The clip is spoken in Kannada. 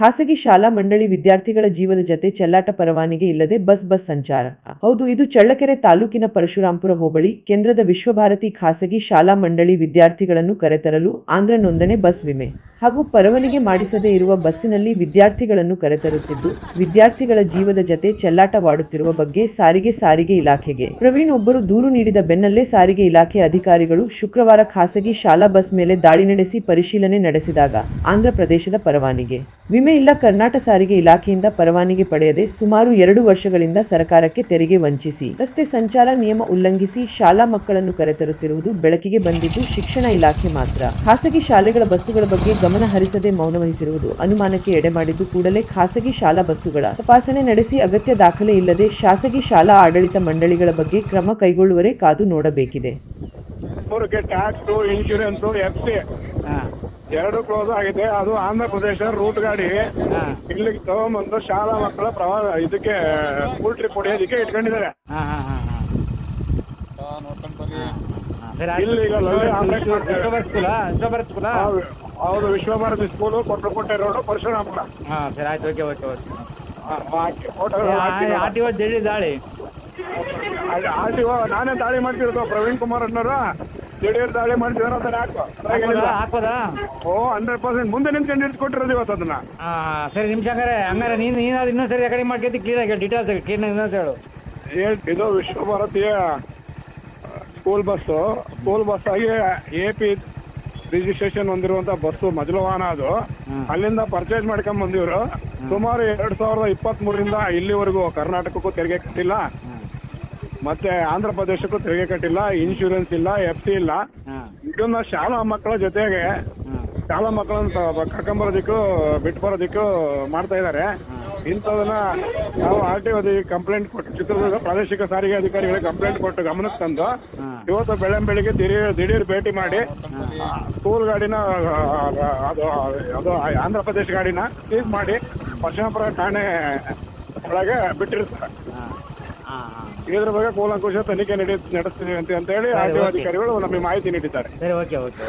ಖಾಸಗಿ ಶಾಲಾ ಮಂಡಳಿ ವಿದ್ಯಾರ್ಥಿಗಳ ಜೀವದ ಜತೆ ಚೆಲ್ಲಾಟ ಪರವಾನಿಗೆ ಇಲ್ಲದೆ ಬಸ್ ಬಸ್ ಸಂಚಾರ. ಹೌದು, ಇದು ಚಳ್ಳಕೆರೆ ತಾಲೂಕಿನ ಪರಶುರಾಂಪುರ ಹೋಬಳಿ, ಕೇಂದ್ರದ ವಿಶ್ವಭಾರತಿ ಖಾಸಗಿ ಶಾಲಾ ಮಂಡಳಿ ವಿದ್ಯಾರ್ಥಿಗಳನ್ನು ಕರೆತರಲು ಆಂಧ್ರ ನೋಂದಣೆ ಬಸ್ ವಿಮೆ. ಹಾಗೂ ಪರವಾನಿಗೆ ಮಾಡಿಸದೇ ಇರುವ ಬಸ್ಸಿನಲ್ಲಿ ವಿದ್ಯಾರ್ಥಿಗಳನ್ನು ಕರೆತರುತ್ತಿದ್ದು, ವಿದ್ಯಾರ್ಥಿಗಳ ಜೀವದ ಜತೆ ಚೆಲ್ಲಾಟವಾಡುತ್ತಿರುವ ಬಗ್ಗೆ ಸಾರಿಗೆ ಸಾರಿಗೆ ಇಲಾಖೆಗೆ. ಪ್ರವೀಣ್ ಒಬ್ಬರು ದೂರು ನೀಡಿದ ಬೆನ್ನಲ್ಲೇ ಸಾರಿಗೆ ಇಲಾಖೆ ಅಧಿಕಾರಿಗಳು ಶುಕ್ರವಾರ ಖಾಸಗಿ ಶಾಲಾ ಬಸ್ ಮೇಲೆ ದಾಳಿ ನಡೆಸಿ ಪರಿಶೀಲನೆ ನಡೆಸಿದಾಗ ಆಂಧ್ರ ಪ್ರದೇಶದ ಪರವಾನಿಗೆ. ವಿಮೆ ಇಲ್ಲ ಕರ್ನಾಟಕ ಸಾರಿಗೆ ಇಲಾಖೆಯಿಂದ ಪರವಾನಿಗೆ ಪಡೆಯದೆ ಸುಮಾರು ಎರಡು ವರ್ಷಗಳಿಂದ ಸರ್ಕಾರಕ್ಕೆ ತೆರಿಗೆ ವಂಚಿಸಿ. ರಸ್ತೆ ಸಂಚಾರ ನಿಯಮ ಉಲ್ಲಂಘಿಸಿ ಶಾಲಾ ಮಕ್ಕಳನ್ನು ಕರೆತರುತ್ತಿರುವುದು ಬೆಳಕಿಗೆ ಬಂದಿದ್ದು ಶಿಕ್ಷಣ ಇಲಾಖೆ ಮಾತ್ರ. ಖಾಸಗಿ ಶಾಲೆಗಳ ಬಸ್ಸುಗಳ ಬಗ್ಗೆ ಗಮನ ಹರಿಸದೆ ಮೌನ ವಹಿಸಿರುವುದು ಅನುಮಾನಕ್ಕೆ ಎಡೆ ಮಾಡಿದ್ದು ಕೂಡಲೇ ಖಾಸಗಿ ಶಾಲಾ ಬಸ್ಸುಗಳ ತಪಾಸಣೆ ನಡೆಸಿ ಅಗತ್ಯ ದಾಖಲೆ ಇಲ್ಲದೆ ಖಾಸಗಿ ಶಾಲಾ ಆಡಳಿತ ಮಂಡಳಿಗಳ ಬಗ್ಗೆ ಕ್ರಮ ಕೈಗೊಳ್ಳುವರೆ ಕಾದು ನೋಡಬೇಕಿದೆ. ಮೂರಕ್ಕೆ ಇನ್ಶೂರೆನ್ಸ್ ಇನ್ಶೂರೆನ್ಸು ಎಫ್ ಸಿ. ಎರಡು ಕ್ಲೋಸ್ ಆಗಿದೆ. ಅದು ಆಂಧ್ರ ಪ್ರದೇಶ ರೂಟ್ ಗಾಡಿ. ಹಾಂ. ಇಲ್ಲಿಗೆ ತಗೊಂಬಂದು ಶಾಲಾ ಮಕ್ಕಳ ಪ್ರವಾಸ ಇದಕ್ಕೆ ಸ್ಕೂಲ್ ಟ್ರಿಪ್ ಹೊಡೆಯೋದಕ್ಕೆ ಇಟ್ಕೊಂಡಿದ್ದಾರೆ. ಹಾಂ ಹಾಂ ಹಾಂ ಹಾಂ. ಹೌದು ವಿಶ್ವಭಾರತಿ ಸ್ಕೂಲು ಕೊಟ್ಟಕೋಟೆ ರೋಡು ಪರಶುರಾಮಪುರ ಹಾಂ ಸರಿ ಆಯ್ತು okay okay okay photo R T O ಜಡಿ ದಾಳಿ. ಆರ್ ಟಿ ಒ ನಾನೇ ದಾಳಿ ಮಾಡ್ತಿರೋದು ಪ್ರವೀಣ್ ಕುಮಾರ್ ಅನ್ನೋರು ದಿಢೀರ್ ದಾಳಿ ಮಾಡ್ತಿದಾರೆ ಅದನ್ನ ಹಾಕೋ. ಹಾಕ್ಬೋದಾ ಓ ಹಂಡ್ರೆಡ್ ಪರ್ಸೆಂಟ್ ಮುಂದೆ ನಿಂತ್ಕೊಂಡು ಇಟ್ಕೊಟ್ಟಿರೋದು ಇವತ್ತು ಅದನ್ನ. ಹಾಂ ಸರಿ ನಿಮಿಷ ಹಂಗಾರೆ ಹಂಗಾರೆ ನೀನು ನೀನಾದ್ರು ಇನ್ನೊಂದು ಸರಿ ಕಡಿಮೆ ಮಾಡ್ಕೊತಿ ಆಗಿ ಡೀಟೇಲ್ಸ್ ಕ್ಲೀನ್ ಇನ್ನೊಂದು ಹೇಳು. ಇದು ಇದು ವಿಶ್ವಭಾರತೀಯ ಸ್ಕೂಲ್ ಬಸ್ಸು ಸ್ಕೂಲ್ ಬಸ್ ಆಗಿ ಎ ಪಿ ರಿಜಿಸ್ಟ್ರೇಷನ್ ಹೊಂದಿರುವಂತ ಬಸ್ಸು ಮೊದಲ ವಾಹನ ಅದು. ಅಲ್ಲಿಂದ ಪರ್ಚೇಸ್ ಮಾಡ್ಕೊಂಡ್ ಬಂದಿವ್ರು. ಸುಮಾರು ಎರಡ್ ಸಾವಿರದ ಇಪ್ಪತ್ತ್ ಮೂರರಿಂದ ಇಲ್ಲಿವರೆಗೂ ಕರ್ನಾಟಕಕ್ಕೂ ತೆರಿಗೆ ಕಟ್ಟಿಲ್ಲ. ಮತ್ತೆ ಆಂಧ್ರ ಪ್ರದೇಶಕ್ಕೂ ತೆರಿಗೆ ಕಟ್ಟಿಲ್ಲ ಇನ್ಶೂರೆನ್ಸ್ ಇಲ್ಲ ಎಫ್ ಸಿ ಇಲ್ಲ. ಇದನ್ನ ಶಾಲಾ ಮಕ್ಕಳ ಜೊತೆಗೆ ಶಾಲಾ ಮಕ್ಕಳನ್ನ ಕರ್ಕೊಂಡ್ ಬರೋದಿಕ್ಕೂ ಬಿಟ್ಟು ಬರೋದಿಕ್ಕೂ ಮಾಡ್ತಾ ಇದ್ದಾರೆ ಇಂಥದನ್ನ ನಾವು ಆರ್ ಟಿ ಒ ಕಂಪ್ಲೇಂಟ್ ಕೊಟ್ಟು ಚಿತ್ರದುರ್ಗ ಪ್ರಾದೇಶಿಕ ಸಾರಿಗೆ ಅಧಿಕಾರಿಗಳಿಗೆ ಕಂಪ್ಲೇಂಟ್ ಕೊಟ್ಟು ಗಮನಕ್ಕೆ ತಂದು ಇವತ್ತು ಬೆಳಗ್ಗೆ ಬೆಳಿಗ್ಗೆ ದಿಢೀರ್ ದಿಢೀರ್ ಭೇಟಿ ಮಾಡಿ ಸ್ಕೂಲ್ ಗಾಡಿನ ಅದು ಅದು ಆಂಧ್ರ ಪ್ರದೇಶ ಗಾಡಿನ ಸೀಸ್ ಮಾಡಿ ಪಶ್ಚಿಮಪುರ ಠಾಣೆ ಒಳಗೆ ಬಿಟ್ಟಿರ್ತಾರೆ. ಇದ್ರ ಬಗ್ಗೆ ಕೂಲಂಕುಶ ತನಿಖೆ ನಡೆ ನಡೆಸ್ತೀವಿ ಅಂತ ಹೇಳಿ ಆರ್ ಟಿ ಒ ಅಧಿಕಾರಿಗಳು ನಮಗೆ ಮಾಹಿತಿ ನೀಡಿದ್ದಾರೆ. Okay okay.